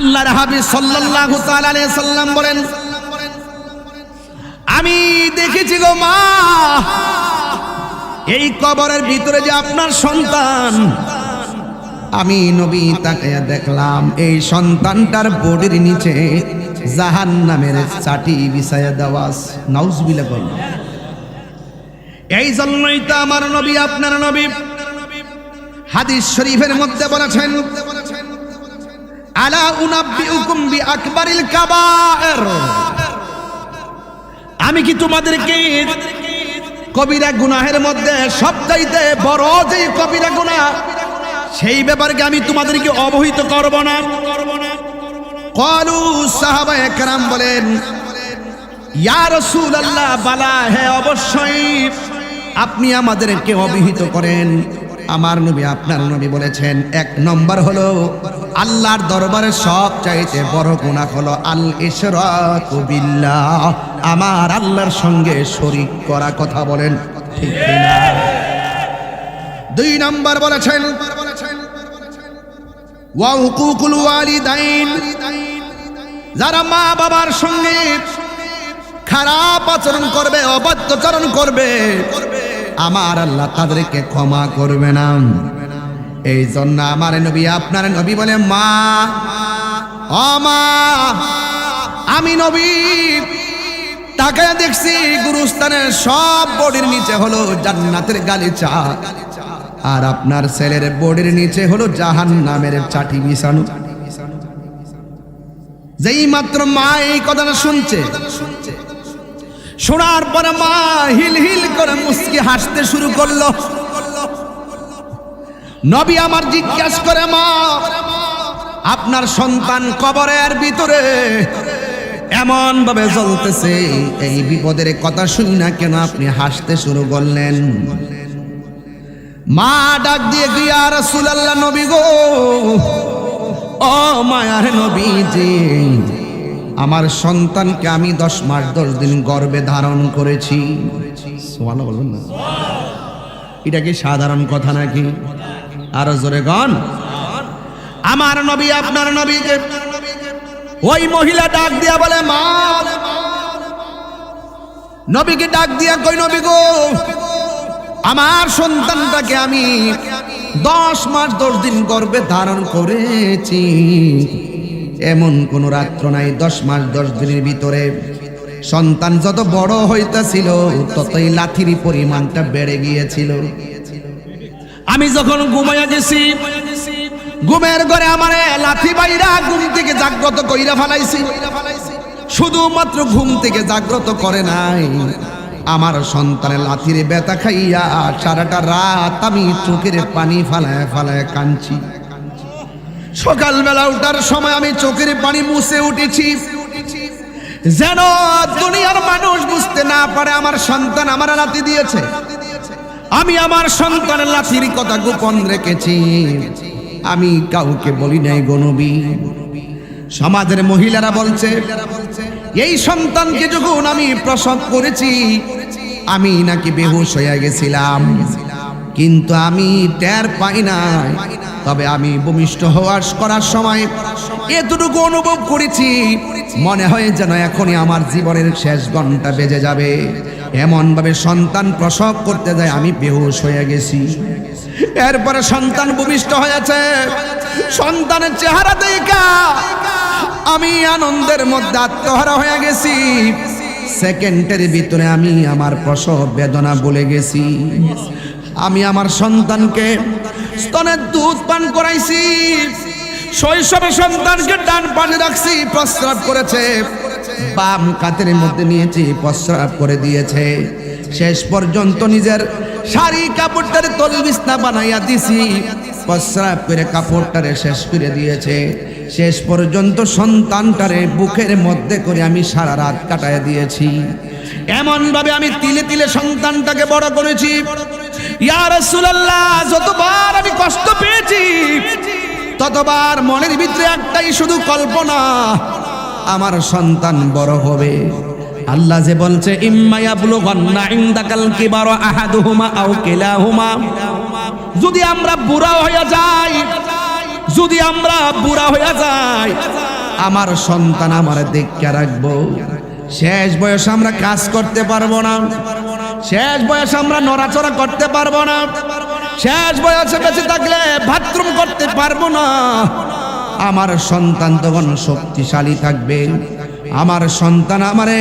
আল্লাহর হাবিব সাল্লাল্লাহু তাআলা আলাইহি সাল্লাম বলেন, আমি দেখেছি গো মা, এই কবরের ভিতরে যে আপনার সন্তান। আমি নবী তাকে দেখলাম, এই সন্তানটার বডির নিচে জাহান নামের চাটি বিছায়া দেওয়াস নাউজবিলা করল এই জন্যই তো আমার নবী আপনার নবী। হাদিস শরীফের মধ্যে বলেছেন আলা উনাব্বিউকুম বি আকবারিল কাবায়ের। আমি কি তোমাদেরকে কবিরা গুনাহের মধ্যে সবচাইতে বড় যে কবিরা গুনাহ, সেই ব্যাপারে কি আমি তোমাদেরকে অবহিত করব না। কলু সাহাবা একরাম বলেন, ইয়া রাসূলুল্লাহ, বালা, হে অবশ্যই আপনি আমাদেরকে অবহিত করেন। আমার নবী, আপনার নবী বলেছেন, এক নম্বর হলো, আল্লাহর দরবারে সব চাইতে বড় গুনাহ হলো আল বিল্লাহ। আমার আল্লাহর সঙ্গে শরীক করা কথা বলেন, ঠিক দুই নম্বর বলেছেন যারা মা বাবার সঙ্গে খারাপ আচরণ করবে, অবাধ্যচরণ করবে আমার আল্লাহ তাদেরকে ক্ষমা করবে না। এই জন্য আমার নবী, আপনার নবী বলে, মা, ও মা, আমি নবী। তাকে দেখছি গুরুস্থানের সব বডির নিচে হলো জান্নাতের গালিচা। আর আপনার ছেলের বডির নিচে হলো জাহান নামের চাটি বিছানো। যেই মাত্র মা এই কথাটা শুনছে শোনার পরে মা হিল হিল করে মুসকি হাসতে শুরু করল। নবী আমার জিজ্ঞাস করে, মা, আপনার সন্তান কবরের ভিতরে এমন ভাবে জ্বলতেছে, এই বিপদের কথা শুনি না কেন আপনি হাসতে শুরু করলেন? মা ডাক দিয়ে গিয়া রাসূলুল্লাহ নবী গো, ও মায়ার নবী যে আমার সন্তানকে আমি দশ মাস দশ দিন গর্বে ধারণ করেছি। সোয়ালা বলবেন না? এটা কি সাধারণ কথা নাকি? আরও জোরে গন। আমার নবী আপনার নবীকে ওই মহিলা ডাক দিয়া বলে মা নবীকে ডাক দিয়া কই নবী গো? আমার সন্তানটাকে আমি দশ মাস দশ দিন গর্বে ধারণ করেছি। এমন কোন রাত্র নাই, দশ মাস, দশ দিনের ভিতরে। সন্তান যত বড় হইতেছিল, ততই লাথির পরিমাণটা বেড়ে গিয়েছিল। আমি যখন ঘুমাইয়া গেছি, ঘুমের ঘরে আমার লাথি বাইরা ঘুম থেকে জাগ্রত কইরা ফেলাইছি। শুধুমাত্র ঘুম থেকে জাগ্রত করে নাই। আমার সন্তানের লাথির ব্যথা খাইয়া সারাটা রাত আমি চোখের পানি ফালায় ফালায় কাঁদছি। সকালবেলা উঠার সময় আমি চোখের পানি মুছে উঠেছি। যেন দুনিয়ার মানুষ বুঝতে না পারে আমার সন্তান আমার লাথি দিয়েছে। আমি আমার সন্তানের লাথির কথা গোপন রেখেছি। আমি কাউকে বলি নাই গনবী সমাজের মহিলারা বলছে, এই সন্তানকে যখন আমি প্রসব করেছি, আমি নাকি বেহুশ হয়ে গেছিলাম। কিন্তু আমি টের পাই নাই। তবে আমি ভূমিষ্ঠ হওয়ার করার সময় এতটুকু অনুভব করেছি। মনে হয় যেন এখনই আমার জীবনের শেষ ঘণ্টা বেজে যাবে। এমন ভাবে সন্তান প্রসব করতে যায় আমি বেহুশ হয়ে গেছি। এরপরে সন্তান ভূমিষ্ঠ হয়েছে। সন্তানের চেহারা দেখা। আমি আনন্দের মধ্যে আত্মহারা হয়ে গেছি। সেকেন্ডের ভিতরে আমি আমার প্রসব বেদনা বলে গেছি। আমি আমার সন্তানকে স্তনের দুধ পান করাইছি। শৈশবে সন্তানকে ডান পানি রাখছি, প্রস্রাব করেছে। বাম কাতের মধ্যে নিয়েছি, প্রস্রাব করে দিয়েছে। শেষ পর্যন্ত নিজের শাড়ি কাপড়টারে তল বিছনা বানাইয়া দিছি। প্রস্রাব করে কাপড়টারে শেষ করে দিয়েছে। শেষ পর্যন্ত সন্তানটারে বুকের মধ্যে করে আমি সারা রাত কাটায় দিয়েছি। এমন ভাবে আমি তিলে তিলে সন্তানটাকে বড় করেছি। যতবার আমি কষ্ট পেয়েছি, ততবার মনের ভিতরে একটাই শুধু কল্পনা, আমার সন্তান বড় হবে। আল্লাহ যে বলছে যদি আমরা বুড়া হয়ে যাই, যদি আমরা বুড়া হয়ে যাই, আমার সন্তান আমার দেখা রাখব। শেষ বয়সে আমরা কাজ করতে পারব না। শেষ বয়স আমরা নড়াচড়া করতে পারব না। শেষ বয়সে বেঁচে থাকলে বাথরুম করতে পারব না। আমার সন্তান তখন শক্তিশালী থাকবে। আমার সন্তান আমারে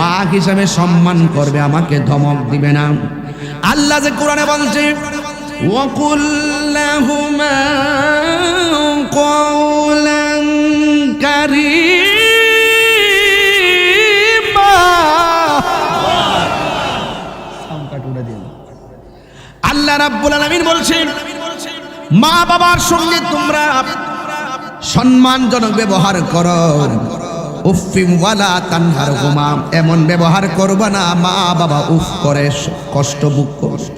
মা হিসেবে সম্মান করবে, আমাকে ধমক দিবে না। আল্লাহ যে কোরআনে বলছে ওকুল্লাহুমা কওলা রাব্বুল আলামিন বলছেন, মা বাবার সঙ্গে তোমরা সম্মানজনক ব্যবহার করো। উফিম ওয়ালা তানহার হুমা এমন ব্যবহার করবা না, মা বাবা উফ করে কষ্ট বুক কষ্ট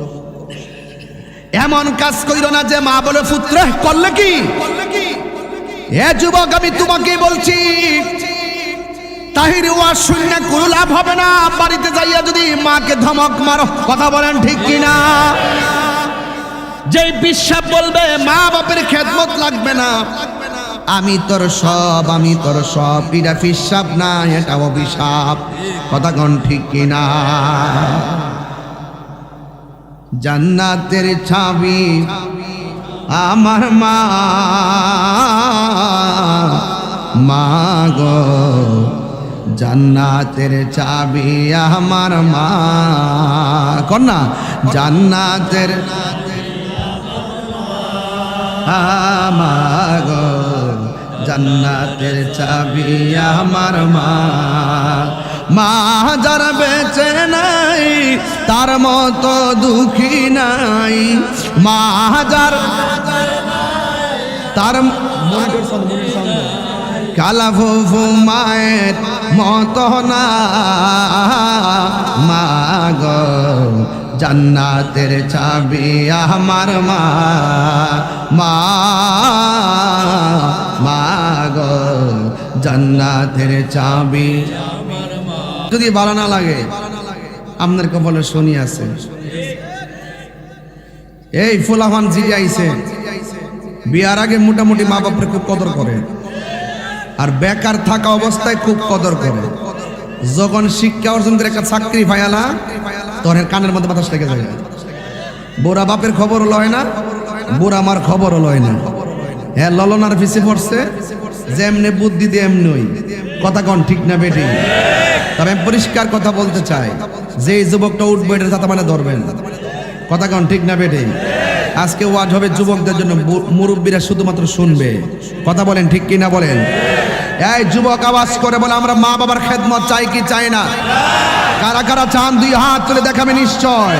এমন কাজ কইরো না যে মা বলে, পুত্র, করলে কি? এ যুবক, আমি তোমাকে বলছি, তাহির ওয়াজ শূন্য কোনো লাভ হবে না। বাড়িতে যাইয়া যদি মাকে ধমক মারো, কথা বলেন ঠিক কিনা? যেই বিশ্বাস বলবে, মা বাপের খেদমত লাগবে না। আমি তোর সব, আমি তোর সব, এটা ফিসাব না এটা অভিশাপ। কথা কন ঠিক কিনা? জান্নাতের ছাবি আমার মা। মা গো, জান্নাতের চাবি আমার মা। কন্যা, জান্নাতের আমার গো জান্নাতের চাবি আমার মা। মা যার বেঁচে নাই, তার মতো দুঃখী নাই। মা যার তার কালা ফুফু মায়ের মত না। মা গো, জান্নাতের চাবি আমার মা। মা মা গো, জান্নাতের চাবি যদি ভালো না লাগে, আপনার কপালে শনি আছে। এই ফুলাফান জিরে আইছে। বিয়ার আগে মোটামুটি মা বাপরে খুব কদর করে। আর বেকার থাকা অবস্থায় খুব কদর করে যখন শিক্ষা অর্জন করে একটা চাকরি পায়ালা তখন কানের মধ্যে বাতাস লেগে যায়। বুড়া বাপের খবর লয় না, বুড়া আমার খবর লয় না। হ্যাঁ ললনার পিছে পড়ছে, যেমনে বুদ্ধি দিয়ে এমনি কথা কন ঠিক না বেটি? তবে আমি পরিষ্কার কথা বলতে চাই যে যুবকটা উঠবে এটা তাতে মানে ধরবেন। কথা কন ঠিক না বেটি? আজকে ওয়াজ হবে যুবকদের জন্য মুরব্বীরা শুধুমাত্র শুনবে। কথা বলেন ঠিক কি না বলেন? এই যুবক আওয়াজ করে বলে, আমরা মা বাবার খেদমত চাই কি চাই না? কারা কারা চান, দুই হাত তুলে দেখাবে নিশ্চয়।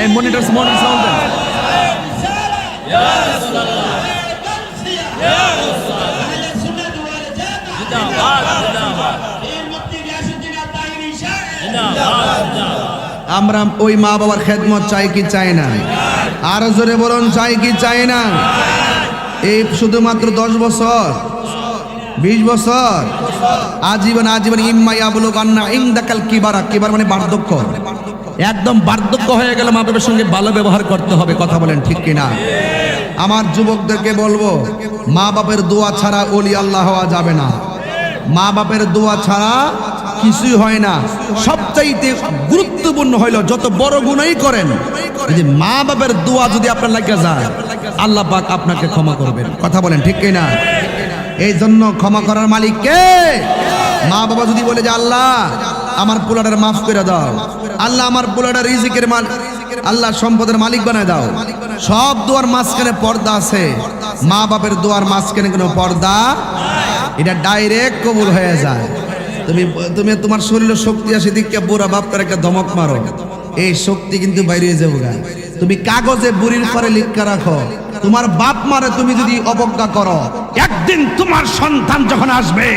এই মনিটর আমরা ওই মা বাবার খেদমত চাই কি চাই না? আরও জোরে বলুন, চাই কি চাই না? এই শুধুমাত্র দশ বছর, বিশ বছর। আজীবন আজীবন ইম্মাই আবুলু কান্না ইংদাকাল কিবারা। কিবার মানে বার্ধক্য। একদম বার্ধক্য হয়ে গেলে মা বাবার সঙ্গে ভালো ব্যবহার করতে হবে, কথা বলেন ঠিক কিনা। আমার যুবকদেরকে বলব, মা বাপের দোয়া ছাড়া ওলি আল্লাহ হওয়া যাবে না। মা বাপের দোয়া ছাড়া কিছুই হয় না। সবচাইতে গুরুত্বপূর্ণ হইল, যত বড় গুণই করেন মা বাপের দোয়া যদি আপনার লাগে যায় আল্লাহ পাক আপনাকে ক্ষমা করবেন। কথা বলেন, ঠিক কিনা? এই জন্য ক্ষমা করার মালিক কে? মা বাবা যদি বলে যে, আল্লাহ, আমার পোলাটার মাফ করে দাও। আল্লাহ, আমার পোলাটার রিজিকের মাল আল্লাহ সম্পদের মালিক বানায় দাও। সব দুয়ার মাঝখানে পর্দা আছে। মা বাপের দোয়ার মাঝখানে কোনো পর্দা এটা ডাইরেক্ট কবুল হয়ে যায়। তুমি তুমি তোমার শরীরে শক্তি আসে দিকে বুড়া বাপটার একটা ধমক মারো। এই শক্তি কিন্তু বাইরে যাব গা। তুমি কাগজে বুড়ির পরে লিখা রাখো। তোমার বাপ মারে তুমি যদি অবজ্ঞা করো। একদিন তোমার সন্তান যখন আসবে,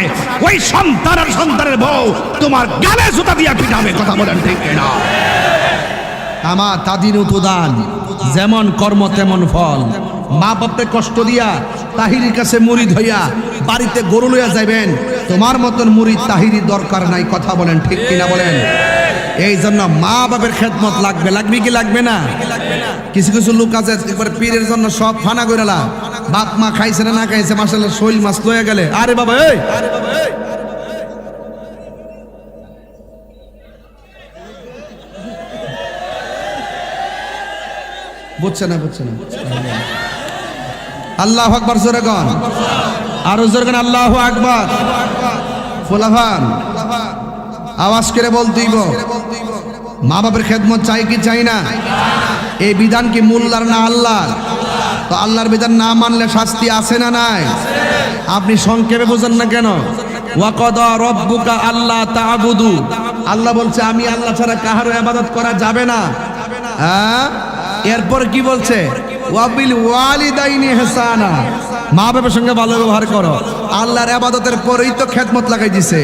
ওই সন্তানের সন্তানের বউ তোমার গালে জুতা দিয়া পিটাবে, কথা বলেন ঠিক না আমা তাদিন উতুদান যেমন কর্ম তেমন ফল। মা বাপকে কষ্ট দিয়া তাহিরির কাছে মুড়ি ধইয়া বাড়িতে গরু লইয়া যাইবেন, তোমার মতন মুড়ি তাহিরি দরকার নাই, কথা বলেন ঠিক কিনা বলেন? এই জন্য মা বাবার খেদমত লাগবে। লাগবে কি লাগবে না? কিছু কিছু লোক আছে একবার পীরের জন্য সব ফানা করে লা বাপ মা খাইছে না না খাইছে মাসাল্লাহ শৈল মাছ লয়ে গেলে। আরে বাবা, এই! বুঝছে না বুঝছে না? আল্লাহ আকবর, জোরে গন আরও জোরে গন আল্লাহ আকবর। ফোলাভান আওয়াজ করে বলতেইব মা বাপের খেদমত চাই কি চাই না? এই বিধান কি মোল্লার না আল্লাহ তো আল্লাহর বিধান না মানলে শাস্তি আছে না নাই? আপনি সংক্ষেপে বোঝেন না কেন? ওয়াকদ রব্বুকা আল্লাহ তাআবুদু আল্লাহ বলছে, আমি আল্লাহ ছাড়া কাহারও ইবাদত করা যাবে না। হ্যাঁ? এরপর কি বলছে? ওয়াবিল ওয়ালিদাইনি হেসানা। মা বাবার সঙ্গে ভালো ব্যবহার করো। আল্লাহর আবাদতের পরেই তো খেদমত লাগাই দিছে।